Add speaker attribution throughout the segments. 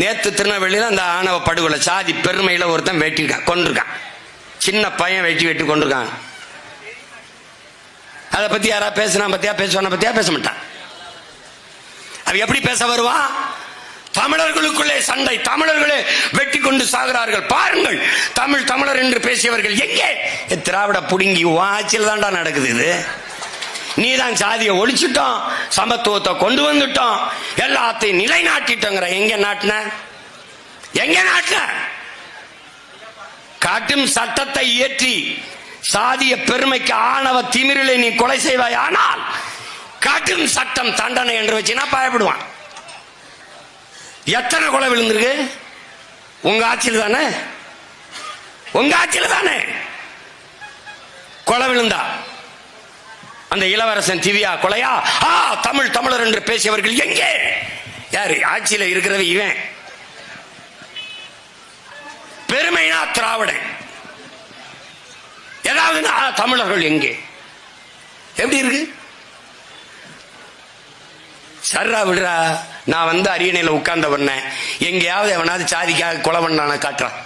Speaker 1: நேத்து திருநெல்வேலியில அந்த ஆணவ படுகொலை சாதி பெருமையில ஒருத்தன் வெட்டிருக்கான் கொண்டிருக்கான் சின்ன பையன் வெட்டி வெட்டி கொண்டிருக்கான் அதை பத்தி யாரா பேசுனா பத்தியா பேசுவான பத்தியா பேச மாட்டான். அவ எப்படி பேச வருவான் தமிழர்களுக்குள்ளே சண்டை தமிழர்களே வெட்டி கொண்டு சாகிறார்கள். பாருங்கள் தமிழ் தமிழர் என்று பேசியவர்கள் எங்கே? திராவிட புடுங்கி வாச்சில் தான்டா நடக்குது இது. நீதான் சாதியை ஒழிச்சிட்டோம் சமத்துவத்தை கொண்டு வந்துட்டோம் எல்லாத்தையும் நிலைநாட்டிட்டோங்கிற. எங்க நாட்டின? எங்க நாட்டின? காட்டும் சட்டத்தை இயற்றி சாதிய பெருமைக்கு ஆணவ திமிரலை நீ கொலை செய்வாய் ஆனால் காட்டும் சட்டம் தண்டனை என்று வச்சுன்னா பயப்படுவான்? எத்தனை கொலை விழுந்திருக்கு? உங்க ஆட்சியில் தானே? உங்க ஆட்சியில் தானே? கொலை விழுந்தா. அந்த இளவரசன் திவ்யா கொலையா? ஆ தமிழ் தமிழர் என்று பேசியவர்கள் எங்கே? யாரு? ஆட்சியில இருக்கிறது இவன். பெருமைனா திராவிடன் ஏதாவது ஆ, தமிழர்கள் எங்கே? எப்படி இருக்கு? சர்ரா விடுறா நான் வந்து அரியணையில் உட்கார்ந்த பண்ணேன் எங்கேயாவது எவனாவது சாதிக்காக கொலை பண்ணான காட்டுறான்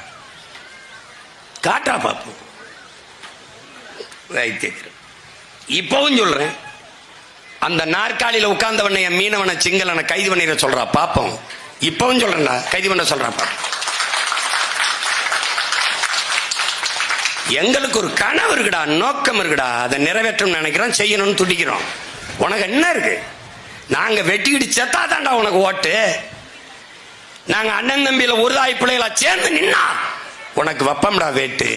Speaker 1: காட்டுறா பாப்போம். வைத்தியர் இப்பவும் சொல்றேன். அந்த நாற்காலியில உட்கார்ந்தவனை என் மீனவனை சிங்களனை கைது பண்ணிட சொல்றா பாப்போம். இப்பவும் சொல்றேன்டா கைது பண்ண சொல்றா எங்களுக்கு ஒரு கனவு இருக்குடா நோக்கம் இருக்குடா. அதை நிறைவேற்றும் நினைக்கிறோம் செய்யணும்னு துடிக்கிறோம். உனக்கு என்ன இருக்கு? நாங்க வெட்டிக்கிட்டு செத்தாதான்டா உனக்கு ஓட்டு. நாங்க அண்ணன் தம்பியில ஒரு தாய் பிள்ளைகளா சேர்ந்து நின்னா உனக்கு வப்பம்டா வேட்டு.